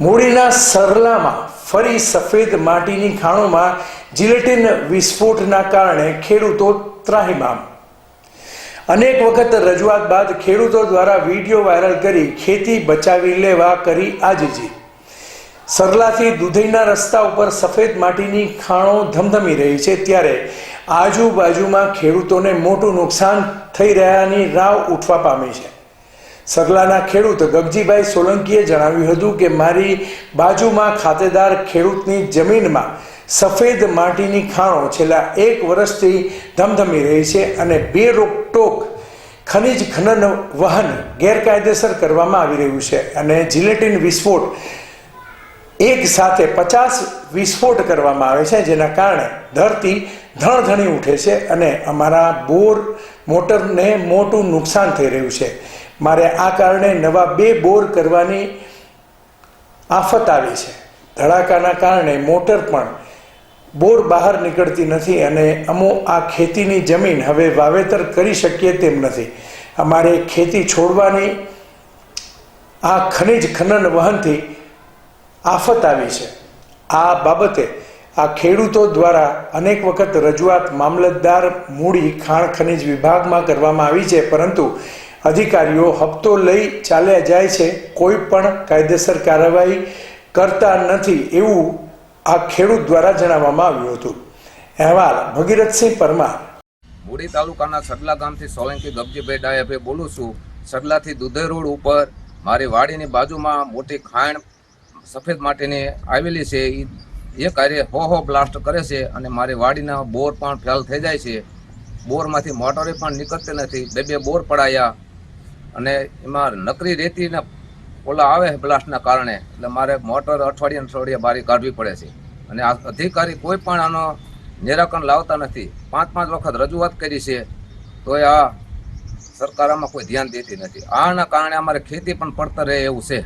મૂડીના સરલામાં, ફરી સફેદ માટીની ખાણોમાં જિલેટિન વિસ્ફોટના કારણે ખેડૂતો ત્રાહિમામ. અનેક વખત રજૂઆત બાદ ખેડૂતો દ્વારા વીડિયો વાયરલ કરી ખેતી બચાવી લેવા કરી આજીજી. સરલાથી દુધઈના રસ્તા ઉપર સફેદ માટીની ખાણો ધમધમી રહી છે ત્યારે આજુબાજુમાં ખેડૂતોને મોટું નુકસાન થઈ રહ્યાની રાવ ઉઠવા પામી છે. સરલાના ખેડૂત ગગજીભાઈ સોલંકીએ જણાવ્યું હતું કે મારી બાજુમાં ખાતેદાર ખેડૂતની જમીનમાં સફેદ માટીની ખાણો છેલ્લા એક વર્ષથી ધમધમી રહી છે અને બે રોકટોક ખનિજ ખનન વહન ગેરકાયદેસર કરવામાં આવી રહ્યું છે અને જિલેટિન વિસ્ફોટ એક સાથે પચાસ વિસ્ફોટ કરવામાં આવે છે, જેના કારણે ધરતી ધણધણી ઉઠે છે અને અમારા બોર મોટરને મોટું નુકસાન થઈ રહ્યું છે. મારે આ કારણે નવા બે બોર કરવાની આફત આવી છે. ધડાકાના કારણે મોટર પણ બોર બહાર નીકળતી નથી અને અમો આ ખેતીની જમીન હવે વાવેતર કરી શકીએ તેમ નથી. અમારે ખેતી છોડવાની આ ખનિજ ખનન વહનથી આફત આવી છે. આ બાબતે આ ખેડૂતો દ્વારા અનેક વખત રજૂઆત મામલતદાર મૂડી ખાણ ખનિજ વિભાગમાં કરવામાં આવી છે, પરંતુ અધિકારીઓ હપ્તો લઈ ચાલ્યા જાય છે. કોઈ પણ કાયદેસર કાર્યવાહી કરતા નથી એવું આ ખેડૂત દ્વારા જણાવવામાં આવ્યું હતું. અહેવાલ, ભગીરથસિંહ પરમાર. મૂડી તાલુકાના સડલા ગામથી સોલંકી ગબજીભાઈ ડાયાભાઈ બોલું છું. સડલાથી દુધઈ રોડ ઉપર મારી વાડીની બાજુમાં મોટી ખાણ સફેદ માટીની આવેલી છે એ એ કાર્ય હો હો બ્લાસ્ટ કરે છે અને મારી વાડીના બોર પણ ફેલ થઈ જાય છે. બોરમાંથી મોટરે પણ નીકળતી નથી. બે બે બોર પડાયા અને એમાં નકરી રેતીના ઓલા આવે બ્લાસ્ટના કારણે. એટલે મારે મોટર અઠવાડિયે અઠવાડિયે બારી કાઢવી પડે છે. અને આ અધિકારી કોઈ પણ આનો નિરાકરણ લાવતા નથી. પાંચ પાંચ વખત રજૂઆત કરી છે, તોય આ સરકાર આમાં કોઈ ધ્યાન દેતી નથી. આના કારણે અમારે ખેતી પણ પડતર રહે એવું છે.